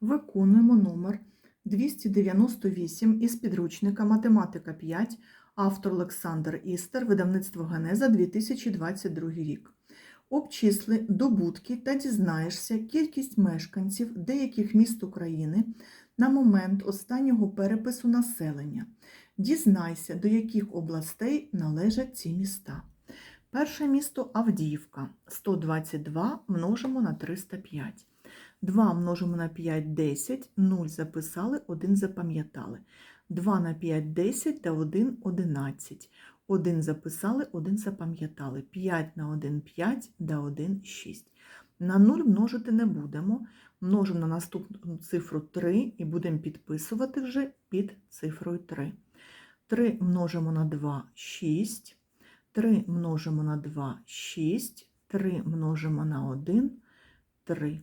Виконуємо номер 298 із підручника Математика 5, автор Олександр Істер, видавництво Генеза 2022 рік. Обчисли добутки та дізнаєшся кількість мешканців деяких міст України на момент останнього перепису населення. Дізнайся, до яких областей належать ці міста. Перше місто Авдіївка 122 множимо на 305. 2 множимо на 5 – 10, 0 записали, 1 запам'ятали. 2 на 5 – 10 та 1 – 11. 1 записали, 1 запам'ятали. 5 на 1 – 5 да 1 – 6. На 0 множити не будемо. Множимо на наступну цифру 3 і будемо підписувати вже під цифрою 3. 3 множимо на 2 – 6. 3 множимо на 2 – 6. 3 множимо на 1 – 3.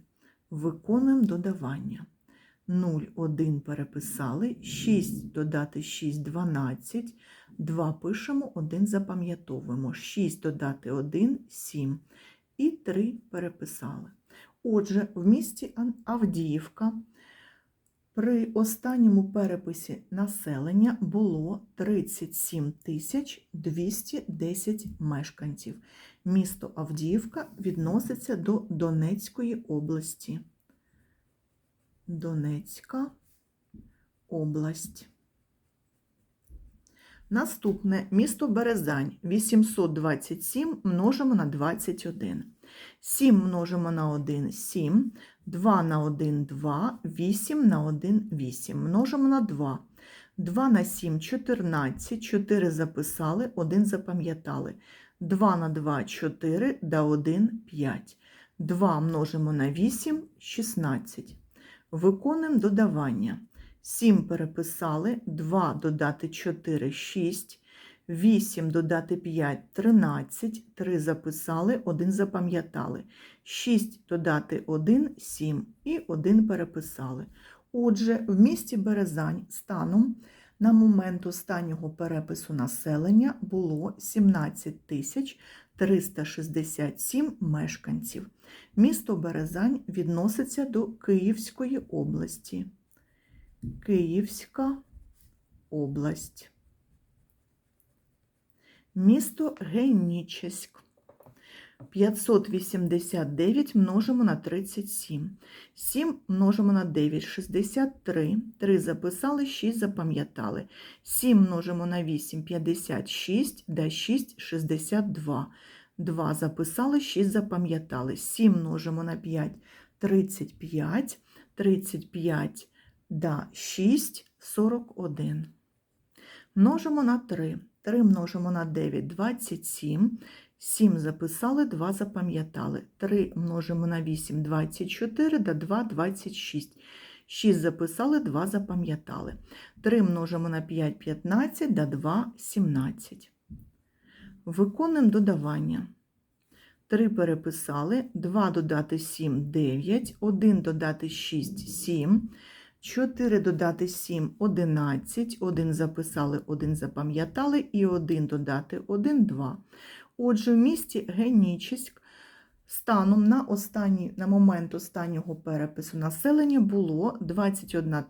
Виконуємо додавання. 0, 1 переписали, 6 додати 6 – 12, 2 пишемо, 1 запам'ятовуємо, 6 додати 1 – 7 і 3 переписали. Отже, в місті Авдіївка при останньому переписі населення було 37 тисяч 210 мешканців. Місто Авдіївка відноситься до Донецької області. Донецька область. Наступне місто Березань 827 множимо на 21. 7 множимо на 1 7, 2 на 1 2, 8 на 1 8. Множимо на 2. 2 на 7 14, 4 записали, 1 запам'ятали. 2 на 2 4 да 1 5. 2 множимо на 8 16. Виконуємо додавання. 7 переписали, 2 додати 4 6, 8 додати 5 13, 3 записали, 1 запам'ятали. 6 додати 1 7 і 1 переписали. Отже, в місті Березань станом на момент останнього перепису населення було 17 тисяч 367 мешканців. Місто Березань відноситься до Київської області. Київська область. Місто Генічеськ. 589 множимо на 37. 7 множимо на 9 – 63. 3 записали, 6 запам'ятали. 7 множимо на 8 – 56, да 6 – 62. 2 записали, 6 запам'ятали. 7 множимо на 5 – 35. 35 да 6 – 41. Множимо на 3. 3 множимо на 9 – 27. 7 записали, 2 запам'ятали. 3 множимо на 8 – 24, да 2 – 26. 6 записали, 2 запам'ятали. 3 множимо на 5 – 15, да 2 – 17. Виконуємо додавання. 3 переписали, 2 додати 7 – 9, 1 додати 6 – 7, 4 додати 7 – 11, 1 записали, 1 запам'ятали і 1 додати 1 – 2. Отже, в місті Генічеськ станом на, останній, на момент останнього перепису населення було 21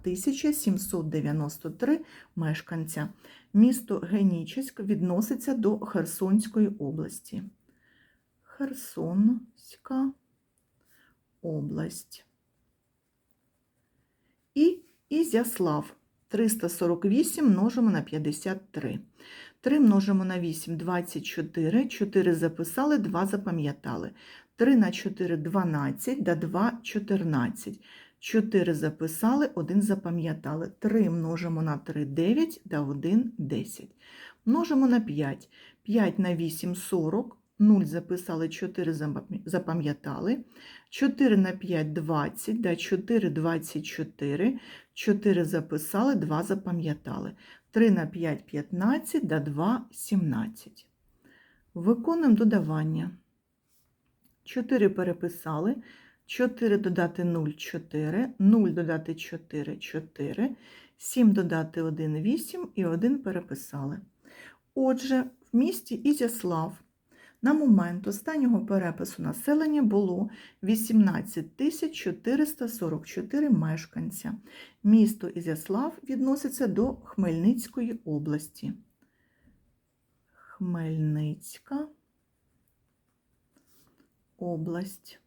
793 мешканця. Місто Генічеськ відноситься до Херсонської області. Херсонська область. Ізяслав 348 множимо на 53. 3 множимо на 8 – 24, 4 записали, 2 запам'ятали. 3 на 4 – 12, да 2 – 14. 4 записали, 1 запам'ятали. 3 множимо на 3 – 9, да 1 – 10. Множимо на 5. 5 на 8 – 40, 0 записали, 4 запам'ятали. 4 на 5 – 20, да 4 – 24. 4 записали, 2 запам'ятали. 3 на 5 – 15, да 2 – 17. Виконуємо додавання. 4 переписали, 4 додати 0 – 4, 0 додати 4 – 4, 7 додати 1 – 8 і 1 переписали. Отже, в місті Ізяслав На момент останнього перепису населення було 18 тисяч 444 мешканця. Місто Ізяслав відноситься до Хмельницької області. Хмельницька область.